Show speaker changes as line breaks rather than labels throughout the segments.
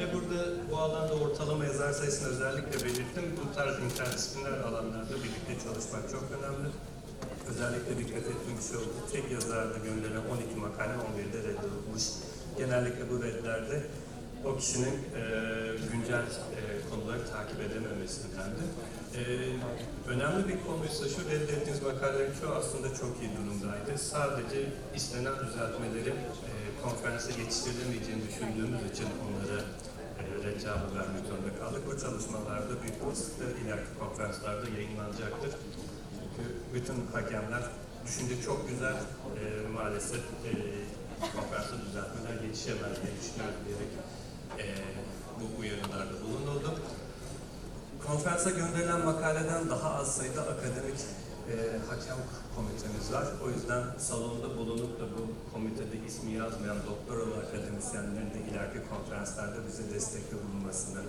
Ve burada bu alanda ortalama yazar sayısını özellikle belirttim. Bu tarz interdisipliner alanlarda birlikte çalışmak çok önemli. Özellikle dikkat ettiğim bir şey oldu. Tek yazarda gönderilen 12 makale 11'de reddedilmiş. Genellikle bu reddlerde o kişinin e, güncel e, konuları takip edememesindendi. E, önemli bir konuysa şu reddettiğiniz makalelerin çoğu aslında çok iyi durumdaydı. Sadece istenen düzeltmeleri e, konferansa yetiştirilemeyeceğini düşündüğümüz için onlara e, red cevabı vermek zorunda kaldık. Bu çalışmalarda büyük olasılıkla ileriki konferanslarda yayınlanacaktır. Çünkü bütün hakemler düşünce çok güzel e, maalesef e, konferansa düzeltmeler yetişemez diye düşünüyorum diyerek e, bu uyarılarda bulunuldu. Konferansa gönderilen makaleden daha az sayıda akademik e, hakem komitemiz var. O yüzden salonda bulunup da bu komitede ismi yazmayan doktoralı akademisyenlerin de ileriki konferanslarda bize destekte bulunmasını e,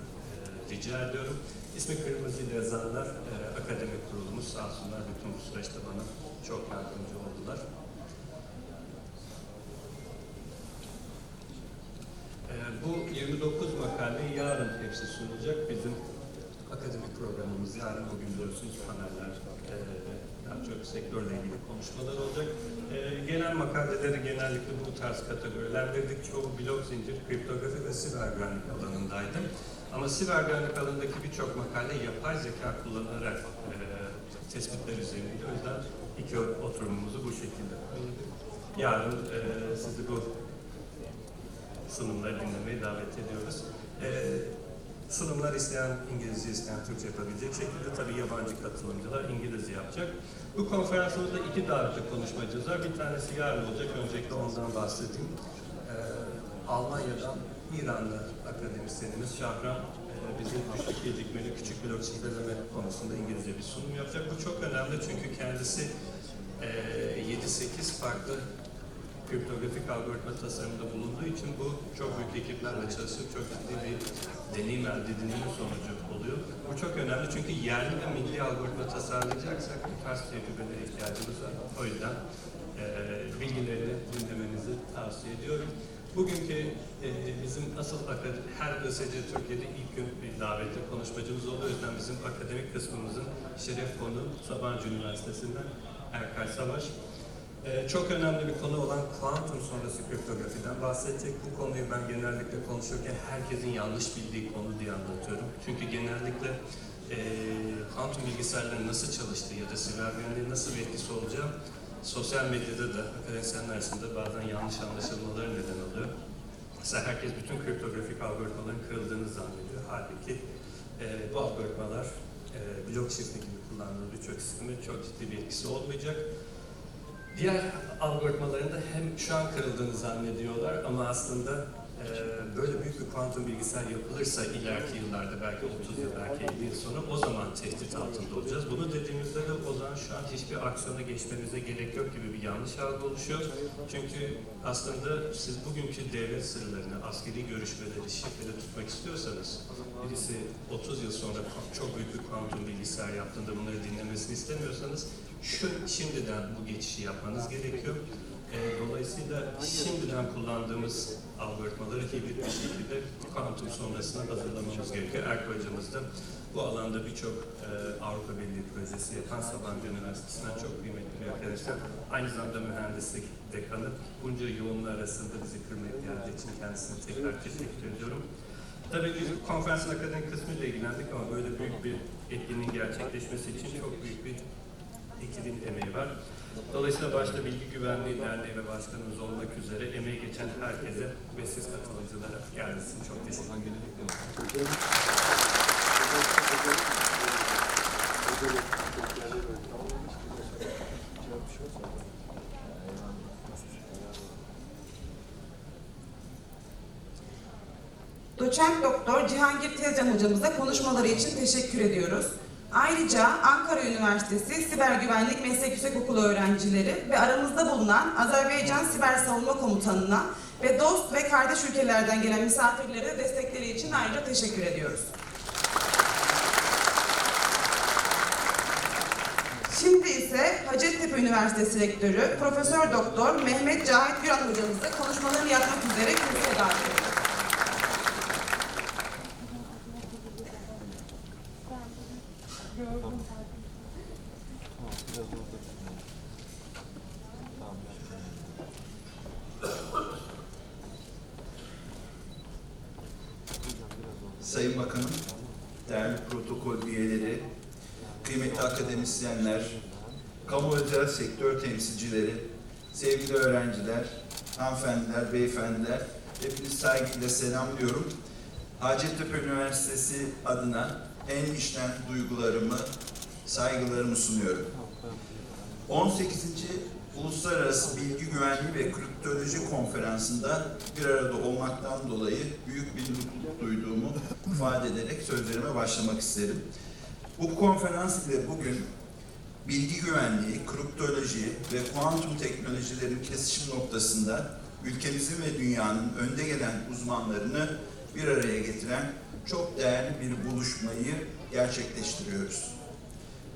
rica ediyorum. İsmi kırmızıyla yazanlar e, akademik kurulumuz sağ olsunlar bütün bu süreçte bana çok yardımcı oldular. E, bu 29 makale yarın hepsi sunulacak. Bizim akademik programımız yarın bugün biliyorsunuz paneller, e, daha çok sektörle ilgili konuşmalar olacak. E, genel makaleleri genellikle bu tarz kategorilendirdik. Çoğu blok zincir, kriptografi ve siber güvenlik alanındaydı. Ama siber güvenlik alanındaki birçok makale yapay zeka kullanarak e, tespitler üzerineydi. O yüzden iki oturumumuzu bu şekilde. Yarın e, sizi bu sunumları dinlemeye davet ediyoruz. E, sunumlar isteyen İngilizce, isteyen Türkçe yapabilecek şekilde tabii yabancı katılımcılar İngilizce yapacak. Bu konferansımızda iki davetli konuşmacımız var. Bir tanesi yarın olacak. Öncelikle ondan bahsedeyim. E, Almanya'dan İranlı akademisyenimiz Şahram e, bize düşük gecikmeli küçük blok şifreleme konusunda İngilizce bir sunum yapacak. Bu çok önemli çünkü kendisi e, 7-8 farklı kriptografik algoritma tasarımında bulunduğu için bu çok büyük ekiplerle çalışıp çok ciddi bir deneyim elde edilmenin sonucu oluyor. Bu çok önemli çünkü yerli ve milli algoritma tasarlayacaksak bu tarz tecrübelere ihtiyacımız var. O yüzden e, bilgilerini dinlemenizi tavsiye ediyorum. Bugünkü e, bizim asıl her ÖSC Türkiye'de ilk gün bir davetli konuşmacımız oluyor. O yüzden bizim akademik kısmımızın şeref konu Sabancı Üniversitesi'nden Erkay Savaş. Ee, çok önemli bir konu olan kuantum sonrası kriptografiden bahsedecek. Bu konuyu ben genellikle konuşurken herkesin yanlış bildiği konu diye anlatıyorum. Çünkü genellikle e, kuantum bilgisayarların nasıl çalıştığı ya da siber güvenliğe nasıl bir etkisi olacağı sosyal medyada da akademisyenler arasında bazen yanlış anlaşılmalara neden oluyor. Mesela herkes bütün kriptografik algoritmaların kırıldığını zannediyor. Halbuki e, bu algoritmalar e, blok şifre gibi kullanılan birçok sisteme çok ciddi bir etkisi olmayacak. Diğer algoritmalarında hem şu an kırıldığını zannediyorlar ama aslında e, böyle büyük bir kuantum bilgisayar yapılırsa ileriki yıllarda belki 30 yıl belki 50 yıl sonra o zaman tehdit altında olacağız. Bunu dediğimizde de o zaman şu an hiçbir aksiyona geçmenize gerek yok gibi bir yanlış algı oluşuyor. Çünkü aslında siz bugünkü devlet sırlarını, askeri görüşmeleri şifrede tutmak istiyorsanız birisi 30 yıl sonra çok büyük bir kuantum bilgisayar yaptığında bunları dinlemesini istemiyorsanız şu şimdiden bu geçişi yapmanız gerekiyor. Ee, dolayısıyla şimdiden kullandığımız algoritmaları hibrit bir şekilde kuantum sonrasına hazırlamamız gerekiyor. Erk hocamız da bu alanda birçok e, Avrupa Birliği projesi yapan Sabancı Üniversitesi'nden çok kıymetli bir arkadaşlar. Aynı zamanda mühendislik dekanı. Bunca yoğunluğu arasında bizi kırmayıp geldiği için kendisine tekrar teşekkür ediyorum. Tabii biz konferansın akademik kısmıyla ilgilendik ama böyle büyük bir etkinliğin gerçekleşmesi için çok büyük bir ekibin emeği var. Dolayısıyla başta Bilgi Güvenliği Derneği ve Başkanımız olmak üzere emeği geçen herkese ve siz katılımcılara geldiğiniz çok teşekkür ederim.
Doçent Doktor Cihangir Tezcan hocamıza konuşmaları için teşekkür ediyoruz. Ayrıca Ankara Üniversitesi Siber Güvenlik Meslek Yüksekokulu öğrencileri ve aramızda bulunan Azerbaycan Siber Savunma Komutanı'na ve dost ve kardeş ülkelerden gelen misafirlere de destekleri için ayrıca teşekkür ediyoruz. Şimdi ise Hacettepe Üniversitesi Rektörü Profesör Doktor Mehmet Cahit Güran hocamızı konuşmalarını yapmak üzere kürsüye davet ediyoruz.
Sayın Bakanım, değerli protokol üyeleri, kıymetli akademisyenler, kamu özel sektör temsilcileri, sevgili öğrenciler, hanımefendiler, beyefendiler, hepinizi saygıyla selamlıyorum. Hacettepe Üniversitesi adına en içten duygularımı, saygılarımı sunuyorum. 18. Uluslararası Bilgi Güvenliği ve Kriptoloji Konferansı'nda bir arada olmaktan dolayı büyük bir mutluluk duyduğumu ifade ederek sözlerime başlamak isterim. Bu konferans ile bugün bilgi güvenliği, kriptoloji ve kuantum teknolojilerin kesişim noktasında ülkemizin ve dünyanın önde gelen uzmanlarını bir araya getiren çok değerli bir buluşmayı gerçekleştiriyoruz.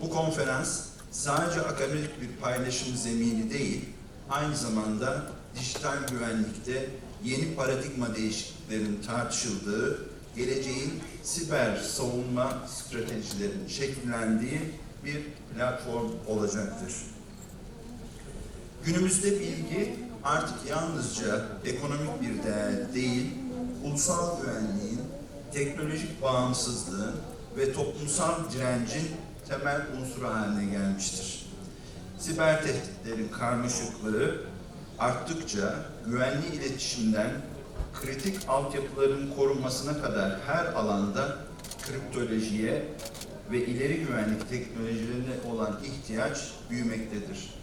Bu konferans sadece akademik bir paylaşım zemini değil, aynı zamanda dijital güvenlikte yeni paradigma değişikliklerinin tartışıldığı, geleceğin siber savunma stratejilerinin şekillendiği bir platform olacaktır. Günümüzde bilgi artık yalnızca ekonomik bir değer değil, ulusal güvenliğin, teknolojik bağımsızlığın ve toplumsal direncin temel unsuru haline gelmiştir. Siber tehditlerin karmaşıklığı arttıkça güvenli iletişimden kritik altyapıların korunmasına kadar her alanda kriptolojiye ve ileri güvenlik teknolojilerine olan ihtiyaç büyümektedir.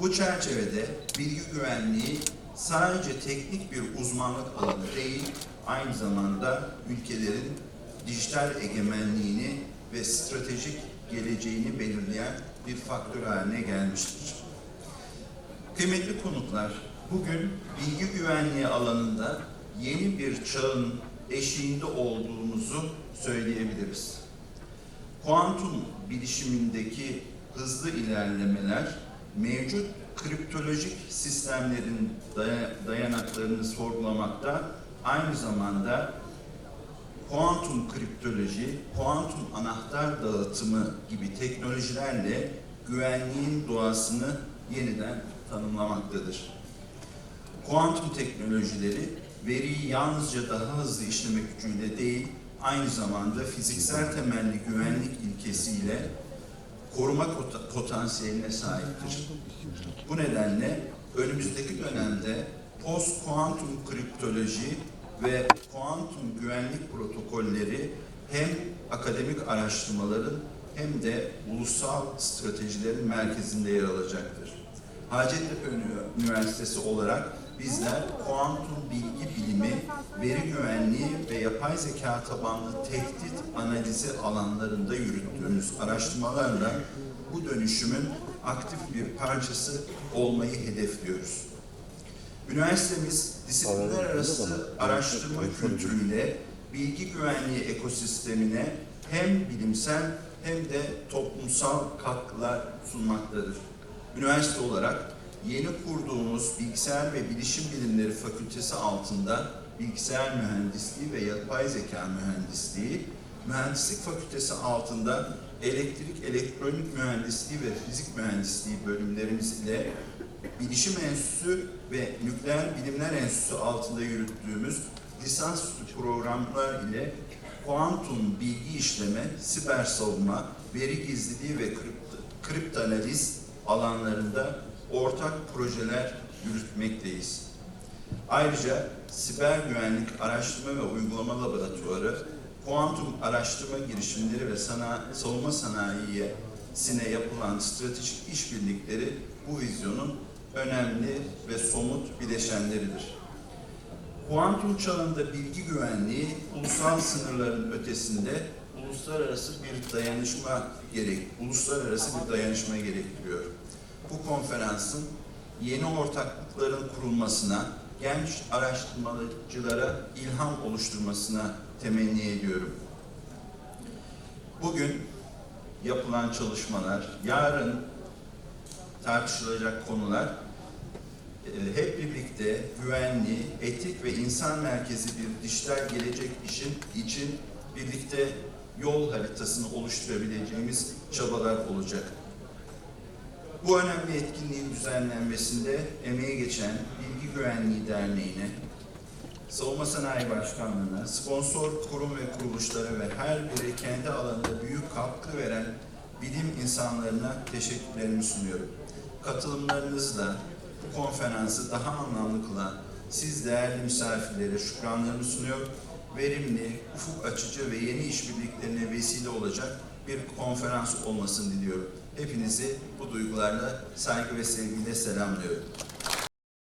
Bu çerçevede bilgi güvenliği sadece teknik bir uzmanlık alanı değil, aynı zamanda ülkelerin dijital egemenliğini ve stratejik geleceğini belirleyen bir faktör haline gelmiştir. Kıymetli konuklar, bugün bilgi güvenliği alanında yeni bir çağın eşiğinde olduğumuzu söyleyebiliriz. Kuantum bilişimindeki hızlı ilerlemeler mevcut kriptolojik sistemlerin daya- dayanaklarını sorgulamakta, aynı zamanda kuantum kriptoloji, kuantum anahtar dağıtımı gibi teknolojilerle güvenliğin doğasını yeniden tanımlamaktadır. Kuantum teknolojileri veriyi yalnızca daha hızlı işleme gücüyle değil, aynı zamanda fiziksel temelli güvenlik ilkesiyle koruma pot- potansiyeline sahiptir. Bu nedenle önümüzdeki dönemde post kuantum kriptoloji ve kuantum güvenlik protokolleri hem akademik araştırmaların hem de ulusal stratejilerin merkezinde yer alacaktır. Hacettepe Üniversitesi olarak bizler kuantum bilgi bilimi, veri güvenliği ve yapay zeka tabanlı tehdit analizi alanlarında yürüttüğümüz araştırmalarla bu dönüşümün aktif bir parçası olmayı hedefliyoruz. Üniversitemiz disiplinler arası araştırma kültürüyle bilgi güvenliği ekosistemine hem bilimsel hem de toplumsal katkılar sunmaktadır. Üniversite olarak yeni kurduğumuz Bilgisayar ve Bilişim Bilimleri Fakültesi altında Bilgisayar Mühendisliği ve Yapay Zeka Mühendisliği, Mühendislik Fakültesi altında Elektrik, Elektronik Mühendisliği ve Fizik Mühendisliği bölümlerimiz ile Bilişim Enstitüsü ve Nükleer Bilimler Enstitüsü altında yürüttüğümüz lisansüstü programlar ile kuantum bilgi işleme, siber savunma, veri gizliliği ve kript, kriptanaliz alanlarında ortak projeler yürütmekteyiz. Ayrıca siber güvenlik araştırma ve uygulama laboratuvarı, kuantum araştırma girişimleri ve sana, savunma sanayiye sine yapılan stratejik işbirlikleri bu vizyonun önemli ve somut bileşenleridir. Kuantum çağında bilgi güvenliği ulusal sınırların ötesinde uluslararası bir dayanışma gerek, uluslararası bir dayanışma gerektiriyor. Bu konferansın yeni ortaklıkların kurulmasına, genç araştırmacılara ilham oluşturmasına temenni ediyorum. Bugün yapılan çalışmalar, yarın tartışılacak konular hep birlikte güvenli, etik ve insan merkezi bir dijital gelecek işin için birlikte yol haritasını oluşturabileceğimiz çabalar olacak. Bu önemli etkinliğin düzenlenmesinde emeği geçen Bilgi Güvenliği Derneği'ne, Savunma Sanayi Başkanlığı'na, sponsor kurum ve kuruluşlara ve her biri kendi alanında büyük katkı veren bilim insanlarına teşekkürlerimi sunuyorum. Katılımlarınızla bu konferansı daha anlamlı kılan siz değerli misafirlere şükranlarımı sunuyor. Verimli, ufuk açıcı ve yeni işbirliklerine vesile olacak bir konferans olmasını diliyorum. Hepinizi bu duygularla saygı ve sevgiyle selamlıyorum.